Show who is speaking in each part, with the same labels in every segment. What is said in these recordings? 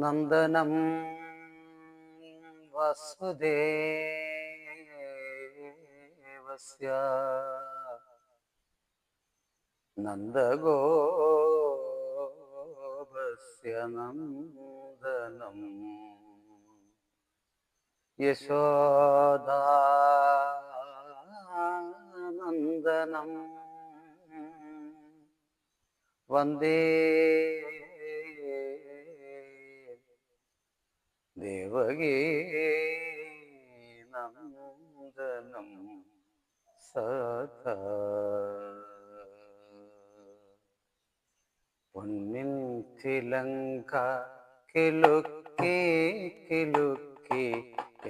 Speaker 1: നന്ദനം. വസുദേവസ്യ. നന്ദഗോപസ്യ നന്ദനം. യശോദാനന്ദനം. വന്ദേ ദേവകീ നന്ദനം സദാ. പൊന്നിൻ തിലങ്ക കിലുക്കി കിലുക്കി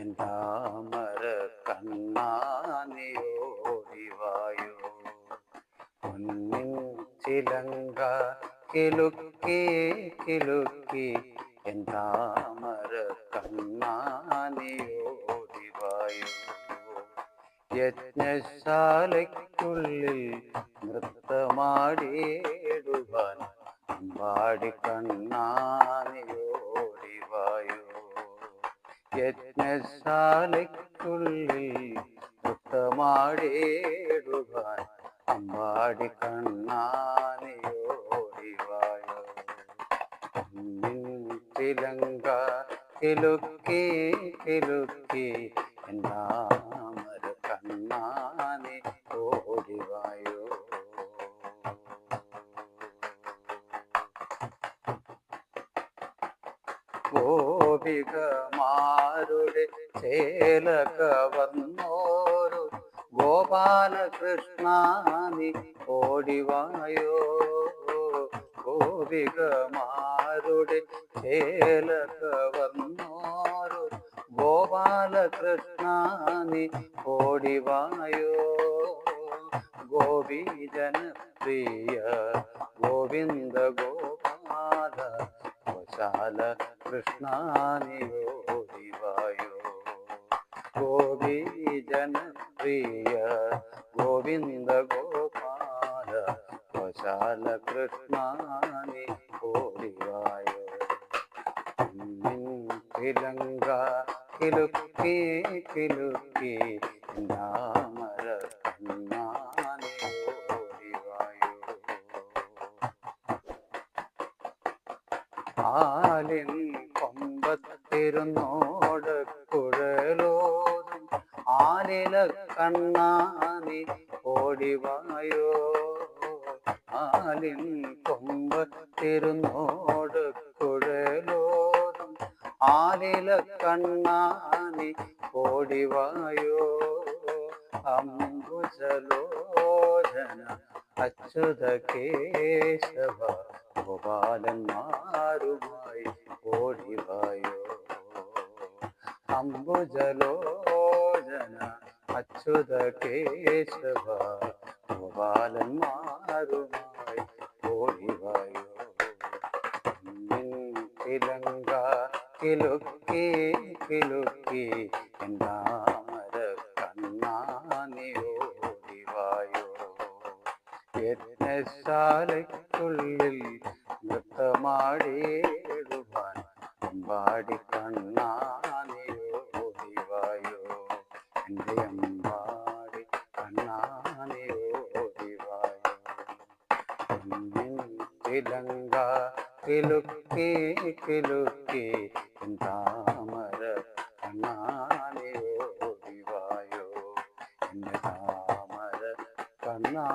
Speaker 1: എൻ താമര കണ്ണാനിയോടിവായോ പൊന്നിൻ തിലങ്ക കിലുക്കി കിലുക്കി എൻ യജ്ഞശാലയ്ക്കുള്ളിൽ നൃത്തമാടിയിടുവാൻ കണ്ണാനിയോടിവായോ യജ്ഞശാലയ്ക്കുള്ളിൽ നൃത്തമാടിയിടുവാൻ അമ്പാടി കണ്ണാനിയോടിവായോ തിലങ്ക കിലുക്കി കിലുക്കി എന്നാമര കണ്ണാനെ ഓടിവായോ ഗോപികമാരുടെ ചേലക വന്നോരു ഗോപാലകൃഷ്ണാനി ഓടിവായോ ഗോപികമാരുടെ ചേലക കവർന്നോരു ഗോപാലകൃഷ്ണാനി ഓടിവായോ ഗോപീജന പ്രിയ ഗോവിന്ദ ഗോപാല ഗോശാല കൃഷ്ണാനി ഓടിവായോ ഗോപീജന പ്രിയ ഗോവിന്ദ ഗോപാല ഗോശാല കൃഷ്ണാനി ഓടിവായോ നിൻ തിലങ്ക കിലുക്കി കിലുക്കി ഓടിവായോ? ആലിൻ കൊമ്പത്തിരുന്നോട് കുഴലോതും ആലില കണ്ണാനി ഓടിവായോ? ആലിൻ കൊമ്പത്തിരുന്നോട് ആലില കണ്ണാനി ഓടിവായോ അംബുജലോചന അച്യുത കേശവ ഗോപാലന്മാരുമായി ഓടിവായോ അംബുജലോചന അച്യുത കേശവ ഗോപാലന്മാരുമായി ഓടിവായോ നിൻ തിലങ്ക കിലുക്കി കിലുക്കി എന്താമര കണ്ണാനി നൃത്തമാടി നൃത്തമാടിയിടുവാൻ അമ്പാടി കണ്ണാനി ഓടിവായോ എന്റെ അമ്പാടി കണ്ണാനി ഓടിവായോ പൊന്നിൻ തിലങ്ക കിലുക്കി കിലുക്കി താമര കണ്ണാനെ ഓടിവായോ? എന്റെ താമര കണ്ണാ